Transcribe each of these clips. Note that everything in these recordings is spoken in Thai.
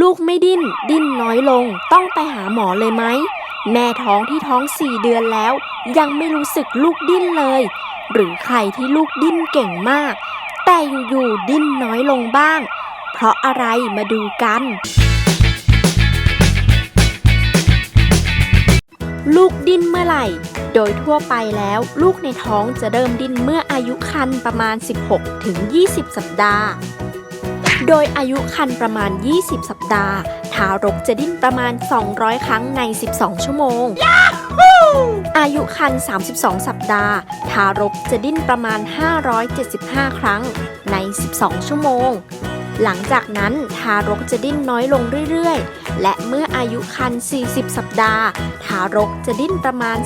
ลูกไม่ดิ้น ดิ้นน้อยลง ต้องไปหาหมอเลยไหม แม่ท้องที่ท้องสี่เดือนแล้ว ยังไม่รู้สึกลูกดิ้นเลย หรือใครที่ลูกดิ้นเก่งมาก แต่อยู่ๆดิ้นน้อยลงบ้าง เพราะอะไรมาดูกัน ลูกดิ้นเมื่อไหร่ โดยทั่วไปแล้ว ลูกในท้องจะเริ่มดิ้นเมื่ออายุครรภ์ประมาณ 16ถึง20 สัปดาห์ โดยอายุครรภ์ประมาณ 20 สัปดาห์ ทารกจะดิ้นประมาณ 200 ครั้งใน 12 ชั่วโมง อายุครรภ์32 สัปดาห์ ทารกจะดิ้นประมาณ 575 ครั้งใน 12 ชั่วโมง หลังจากนั้นทารกจะดิ้นน้อยลงเรื่อยๆ และเมื่ออายุครรภ์40 สัปดาห์ ทารกจะดิ้นประมาณ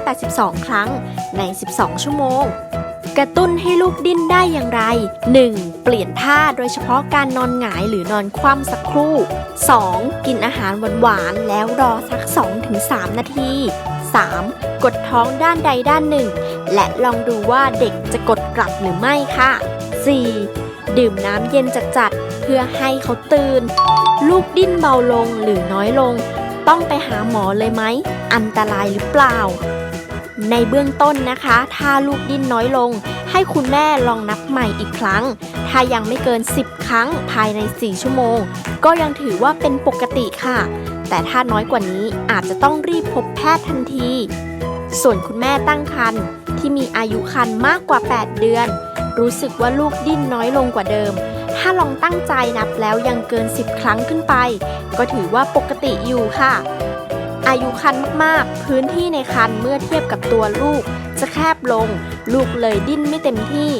282 ครั้งใน 12 ชั่วโมง กระตุ้นให้ลูกดิ้นได้อย่างไร 1. เปลี่ยนท่าโดยเฉพาะการนอนหงายหรือนอนคว่ำสักครู่ 2. กินอาหารหวานๆแล้วรอสัก 2-3 นาที 3. กดท้องด้านใดด้านหนึ่ง และลองดูว่าเด็กจะกดกลับหรือไม่ค่ะ 4. ดื่มน้ำเย็นจัดๆเพื่อให้เขาตื่น ลูกดิ้นเบาลงหรือน้อยลง ต้องไปหาหมอเลยไหม อันตรายหรือเปล่า ในเบื้องต้นนะคะ ถ้าลูกดิ้นน้อยลง ให้คุณแม่ลองนับใหม่อีกครั้ง ถ้ายังไม่เกิน 10 ครั้งภายใน 4 ชั่วโมง ก็ยังถือว่าเป็นปกติค่ะ แต่ถ้าน้อยกว่านี้อาจจะต้องรีบพบแพทย์ทันที ส่วนคุณแม่ตั้งครรภ์ที่มีอายุครรภ์มากกว่า 8 เดือน รู้สึกว่าลูกดิ้นน้อยลงกว่าเดิม ถ้าลองตั้งใจนับแล้วยังเกิน 10 ครั้งขึ้นไป ก็ถือว่าปกติอยู่ค่ะ อายุคันมากๆ พื้นที่ในคันเมื่อเทียบกับตัวลูก จะแคบลง ลูกเลยดิ้นไม่เต็มที่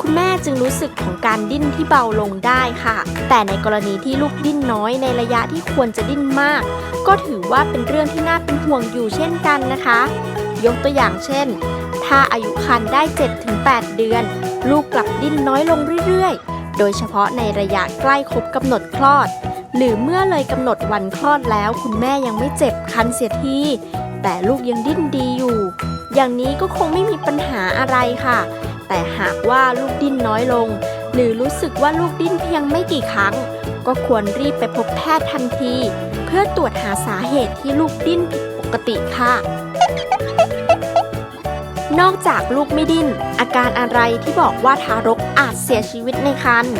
คุณแม่จึงรู้สึกของการดิ้นที่เบาลงได้ค่ะ แต่ในกรณีที่ลูกดิ้นน้อยในระยะที่ควรจะดิ้นมาก ก็ถือว่าเป็นเรื่องที่น่าเป็นห่วงอยู่เช่นกันนะคะ ยกตัวอย่างเช่น ถ้าอายุคันได้ 7-8 เดือน ลูกกลับดิ้นน้อยลงเรื่อยๆ โดยเฉพาะในระยะใกล้ครบกำหนดคลอด หรือเมื่อเลยกำหนดวันคลอดแล้วคุณแม่ยังไม่เจ็บคันเสียทีแต่ลูกยังดิ้นดีอยู่ อย่างนี้ก็คงไม่มีปัญหาอะไรค่ะ แต่หากว่าลูกดิ้นน้อยลง หรือรู้สึกว่าลูกดิ้นเพียงไม่กี่ครั้ง ก็ควรรีบไปพบแพทย์ทันที เพื่อตรวจหาสาเหตุที่ลูกดิ้นผิดปกติค่ะ นอกจากลูกไม่ดิ้น อาการอะไรที่บอกว่าทารกอาจเสียชีวิตในครรภ์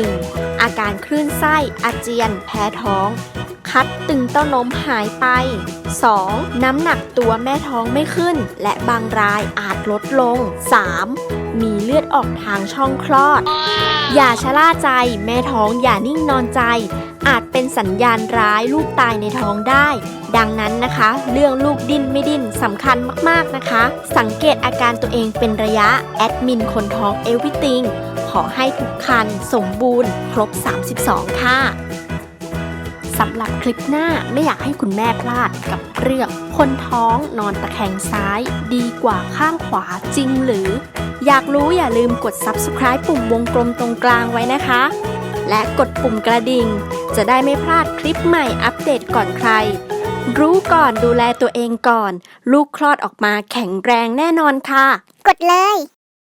1. อาการคลื่นไส้ อาเจียน แพ้ท้อง คัดตึงเต้านมหายไป 2. น้ำหนักตัวแม่ท้องไม่ขึ้น และบางรายอาจลดลง 3. มีเลือดออกทางช่องคลอด อย่าชะล่าใจแม่ท้องอย่านิ่งนอนใจ อาจเป็นสัญญาณร้ายลูกตายในท้องได้ ดังนั้นนะคะ เรื่องลูกดิ้นไม่ดิ้นสำคัญมากๆนะคะ สังเกตอาการตัวเองเป็นระยะ แอดมินคนท้องเอวิติงขอให้ทุกคันสมบูรณ์ ครบ 32 ค่ะ สำหรับคลิปหน้าไม่อยากให้คุณแม่พลาดกับเรื่องคนท้องนอนตะแคงซ้าย ดีกว่าข้างขวาจริงหรือ อยากรู้อย่าลืมกด subscribe ปุ่มวงกลมตรงกลางไว้นะคะ และกดปุ่มกระดิ่ง จะได้ไม่พลาดคลิปใหม่อัปเดตก่อนใคร รู้ก่อนดูแลตัวเองก่อน ลูกคลอดออกมาแข็งแรงแน่นอนค่ะ กดเลย